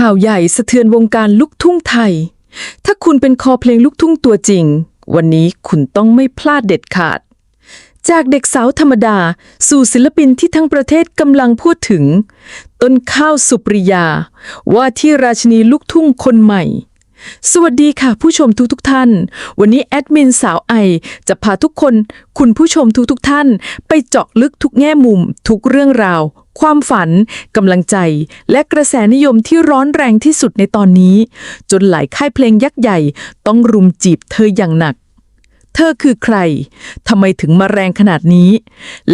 ข่าวใหญ่สะเทือนวงการลูกทุ่งไทย ถ้าคุณเป็นคอเพลงลูกทุ่งตัวจริง วันนี้คุณต้องไม่พลาดเด็ดขาด จากเด็กสาวธรรมดา สู่ศิลปินที่ทั้งประเทศกำลังพูดถึง ต้นข้าวสุปริยา ว่าที่ราชนีลูกทุ่งคนใหม่ สวัสดีค่ะผู้ชมทุกทุกท่าน วันนี้แอดมินสาวไอจะพาทุกคน คุณผู้ชมทุกทุกท่าน ไปเจาะลึกทุกแง่มุม ทุกเรื่องราว ความฝัน กำลังใจ และกระแสนิยมที่ร้อนแรงที่สุดในตอนนี้ จนหลายค่ายเพลงยักษ์ใหญ่ ต้องรุมจีบเธออย่างหนัก เธอคือใคร ทำไมถึงมาแรงขนาดนี้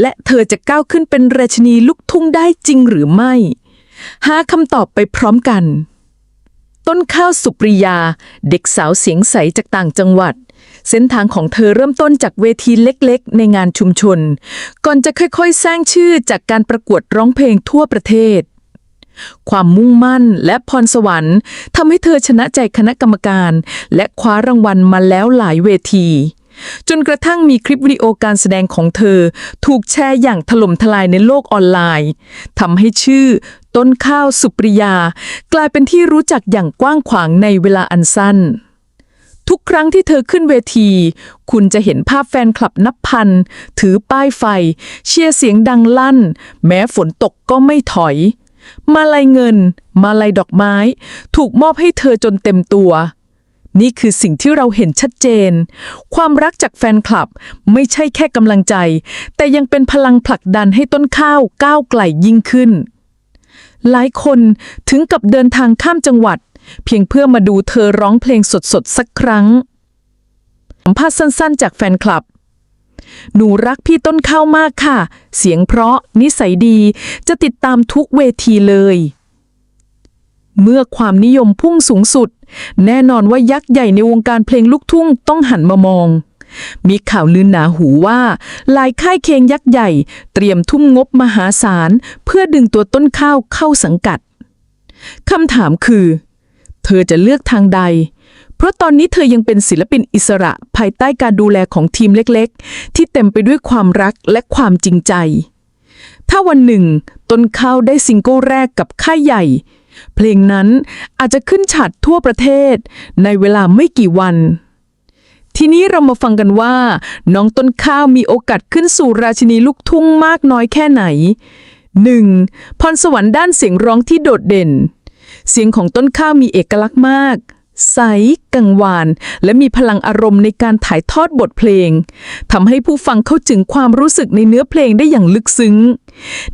และเธอจะก้าวขึ้นเป็นราชินีลูกทุ่งได้จริงหรือไม่ หาคำตอบไปพร้อมกัน ต้นข้าวสุปริยา เด็กสาวเสียงใสจากต่างจังหวัด เส้นทางของเธอเริ่มต้นจากเวทีเล็กๆ ในงานชุมชน ก่อนจะค่อยๆ สร้างชื่อจากการประกวดร้องเพลงทั่วประเทศ ความมุ่งมั่นและพรสวรรค์ทำให้เธอชนะใจคณะกรรมการ และคว้ารางวัลมาแล้วหลายเวทีจนกระทั่งมีคลิปวิดีโอการแสดงของเธอ ถูกแชร์อย่างถล่มทลายในโลกออนไลน์ทำให้ชื่อ ต้นข้าวสุปริยา กลายเป็นที่รู้จักอย่างกว้างขวางในเวลาอันสั้น ทุกครั้งที่เธอขึ้นเวที คุณจะเห็นภาพแฟนคลับนับพัน ถือป้ายไฟ เชียร์เสียงดังลั่น แม้ฝนตกก็ไม่ถอย มาลัยเงิน มาลัยดอกไม้ ถูกมอบให้เธอจนเต็มตัว นี่คือสิ่งที่เราเห็นชัดเจน ความรักจากแฟนคลับไม่ใช่แค่กำลังใจ แต่ยังเป็นพลังผลักดันให้ต้นข้าวก้าวไกลยิ่งขึ้น หลายคนถึงกับเดินทางข้ามจังหวัด เพียงเพื่อมาดูเธอร้องเพลงสดๆสักครั้งสัมภาษณ์สั้นๆ จากแฟนคลับ หนูรักพี่ต้นข้าวมากค่ะ เสียงเพราะนิสัยดีจะติดตามทุกเวทีเลย เมื่อความนิยมพุ่งสูงสุด แน่นอนว่ายักษ์ใหญ่ในวงการเพลงลูกทุ่งต้องหันมามอง มีข่าวลือหนาหูว่าหลายค่ายเพลงยักษ์ใหญ่ เตรียมทุ่มงบมหาศาล เพื่อดึงตัวต้นข้าวเข้าสังกัดคำถามคือ เธอจะเลือกทางใด เพราะตอนนี้เธอยังเป็นศิลปินอิสระภายใต้การดูแลของทีมเล็กๆ ที่เต็มไปด้วยความรักและความจริงใจ ถ้าวันหนึ่ง ต้นข้าวได้ซิงเกิลแรกกับค่ายใหญ่ เพลงนั้นอาจจะขึ้นฉาดทั่วประเทศ ในเวลาไม่กี่วัน ทีนี้เรามาฟังกันว่า น้องต้นข้าวมีโอกาสขึ้นสู่ราชินีลูกทุ่งมากน้อยแค่ไหน 1. พรสวรรค์ด้านเสียงร้องที่โดดเด่น เสียงของต้นข้าวมีเอกลักษณ์มาก ใส กังวาน และมีพลังอารมณ์ในการถ่ายทอดบทเพลงทำให้ผู้ฟังเข้าถึงความรู้สึกในเนื้อเพลงได้อย่างลึกซึ้ง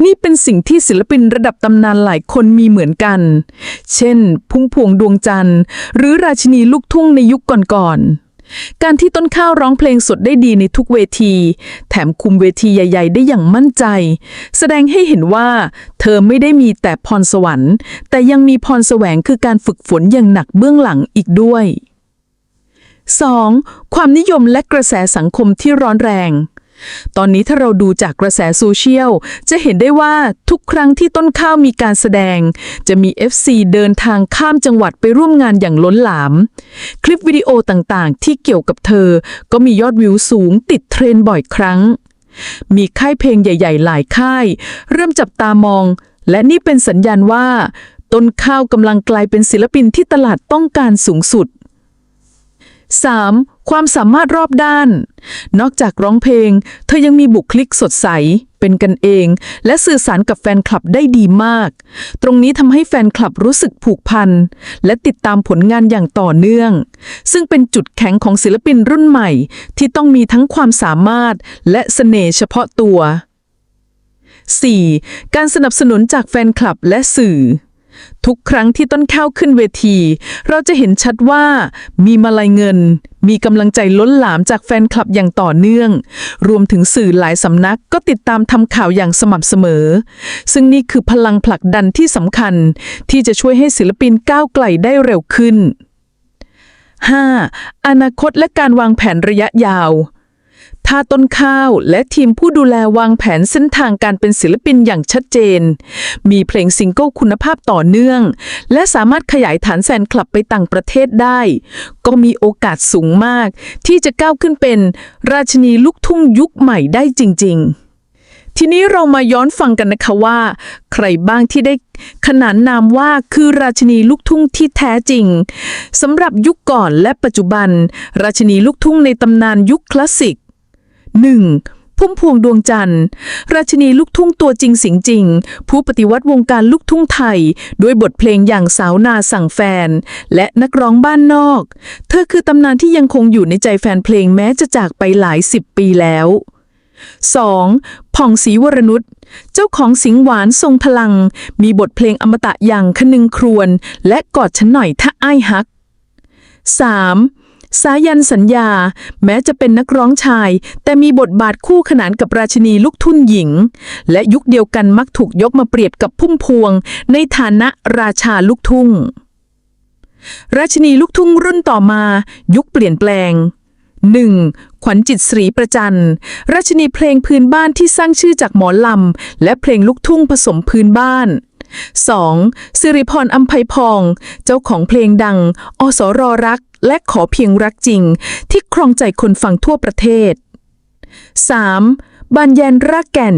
นี่เป็นสิ่งที่ศิลปินระดับตำนานหลายคนมีเหมือนกัน เช่น พุ่มพวงดวงจันทร์ หรือราชินีลูกทุ่งในยุคก่อนๆ การที่ต้นข้าวร้องเพลงสดได้ดีในทุกเวที แถมคุมเวทีใหญ่ ๆ ได้อย่างมั่นใจ แสดงให้เห็นว่า เธอไม่ได้มีแต่พรสวรรค์ แต่ยังมีพรแสวงคือการฝึกฝนอย่างหนักเบื้องหลังอีกด้วย 2. ความนิยมและกระแสสังคมที่ร้อนแรง ตอนนี้ถ้าเราดูจากกระแสโซเชียล จะเห็นได้ว่าทุกครั้งที่ต้นข้าวมีการแสดง จะมี FC เดินทางข้ามจังหวัดไปร่วมงานอย่างล้นหลาม คลิปวิดีโอต่างๆ ที่เกี่ยวกับเธอ ก็มียอดวิวสูงติดเทรนบ่อยครั้ง มีค่ายเพลงใหญ่ ๆ หลายค่าย เริ่มจับตามอง และนี่เป็นสัญญาณว่า ต้นข้าวกำลังกลายเป็นศิลปินที่ตลาดต้องการสูงสุด 3. ความสามารถรอบด้าน นอกจากร้องเพลง เธอยังมีบุคลิกสดใส เป็นกันเอง และสื่อสารกับแฟนคลับได้ดีมาก ตรงนี้ทำให้แฟนคลับรู้สึกผูกพัน และติดตามผลงานอย่างต่อเนื่อง ซึ่งเป็นจุดแข็งของศิลปินรุ่นใหม่ ที่ต้องมีทั้งความสามารถ และเสน่ห์เฉพาะตัว 4. การสนับสนุนจากแฟนคลับและสื่อ ทุกครั้งที่ต้นข้าวขึ้นเวที เราจะเห็นชัดว่ามีมาลัยเงิน มีกำลังใจล้นหลามจากแฟนคลับอย่างต่อเนื่อง รวมถึงสื่อหลายสำนักก็ติดตามทำข่าวอย่างสม่ำเสมอ ซึ่งนี่คือพลังผลักดันที่สำคัญ ที่จะช่วยให้ศิลปินก้าวไกลได้เร็วขึ้น 5. อนาคตและการวางแผนระยะยาว ถ้าต้นข้าว และทีมผู้ดูแลวางแผนเส้นทางการเป็นศิลปินอย่างชัดเจน มีเพลงซิงเกิลคุณภาพต่อเนื่อง และสามารถขยายฐานแฟนคลับไปต่างประเทศได้ ก็มีโอกาสสูงมาก ที่จะก้าวขึ้นเป็น ราชินีลูกทุ่งยุคใหม่ได้จริง ๆทีนี้เรามาย้อนฟังกันนะคะว่า ใครบ้างที่ได้ขนานนามว่าคือราชินีลูกทุ่งที่แท้จริงสำหรับยุคก่อนและปัจจุบัน ราชินีลูกทุ่งในตำนานยุคคลาสสิก 1. พุ่มพวงดวงจันทร์ ราชินีลูกทุ่งตัวจริงสิงจริง ผู้ปฏิวัติวงการลูกทุ่งไทย ด้วยบทเพลงอย่างสาวนาสั่งแฟน และนักร้องบ้านนอก เธอคือตำนานที่ยังคงอยู่ในใจแฟนเพลงแม้จะจากไปหลายสิบปีแล้ว 2. ผ่องศรีวรนุชเจ้าของสิงหวานทรงพลัง มีบทเพลงอมตะอย่างคนึงครวน และกอดฉันหน่อยถ้าอ้ายฮัก 3. สายันสัญญา แม้จะเป็นนักร้องชาย แต่มีบทบาทคู่ขนานกับราชินีลูกทุ่งหญิง และยุคเดียวกันมักถูกยกมาเปรียบกับพุ่มพวง ในฐานะราชาลูกทุ่ง ราชินีลูกทุ่งรุ่นต่อมา ยุคเปลี่ยนแปลง 1. ขวัญจิตศรีประจันราชินีเพลงพื้นบ้านที่สร้างชื่อจากหมอลำ และเพลงลูกทุ่งผสมพื้นบ้าน 2. สิริพรอัมไพพอง เจ้าของเพลงดัง อสรรัก และขอเพียงรักจริง ที่ครองใจคนฟังทั่วประเทศ 3. บานแยนรากแก่น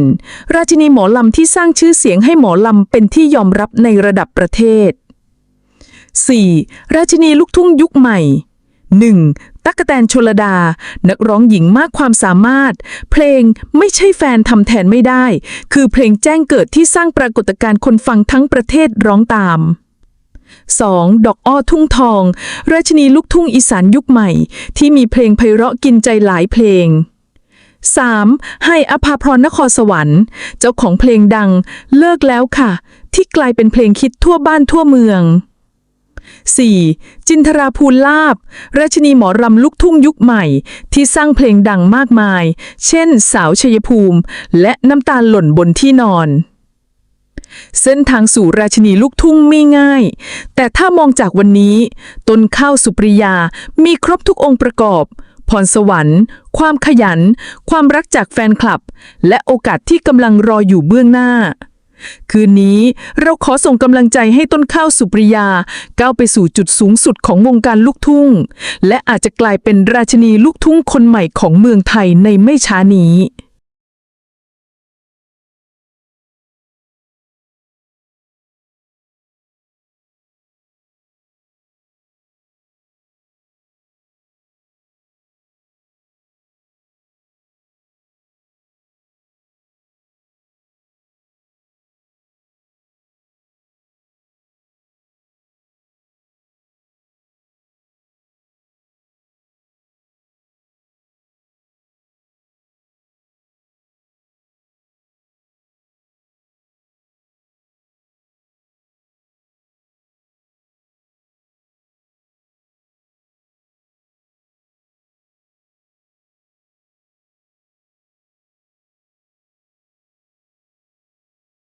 ราชินีหมอลำที่สร้างชื่อเสียงให้หมอลำเป็นที่ยอมรับในระดับประเทศ 4. ราชินีลูกทุ่งยุคใหม่ 1. ตั๊กแตนชลดา นักร้องหญิงมากความสามารถ เพลงไม่ใช่แฟนทำแทนไม่ได้ คือเพลงแจ้งเกิดที่สร้างปรากฏการณ์คนฟังทั้งประเทศร้องตาม 2. ดอกอ้อทุ่งทอง ราชินีลูกทุ่งอีสานยุคใหม่ ที่มีเพลงไพเราะกินใจหลายเพลง 3. ให้อภาพรนครสวรรค์ เจ้าของเพลงดัง เลิกแล้วค่ะ ที่กลายเป็นเพลงคิดทั่วบ้านทั่วเมือง 4. จินทราภูลลาบ ราชินีหมอรำลูกทุ่งยุคใหม่ ที่สร้างเพลงดังมากมาย เช่น สาวชัยภูมิ และน้ำตาลหล่นบนที่นอน เส้นทางสู่ราชินีลูกทุ่งไม่ง่าย แต่ถ้ามองจากวันนี้ต้นข้าวสุปริยามีครบทุกองค์ประกอบ พรสวรรค์ ความขยัน ความรักจากแฟนคลับ และโอกาสที่กำลังรออยู่เบื้องหน้า คืนนี้เราขอส่งกำลังใจให้ต้นข้าวสุปริยา ก้าวไปสู่จุดสูงสุดของวงการลูกทุ่ง และอาจจะกลายเป็นราชินีลูกทุ่งคนใหม่ของเมืองไทยในไม่ช้านี้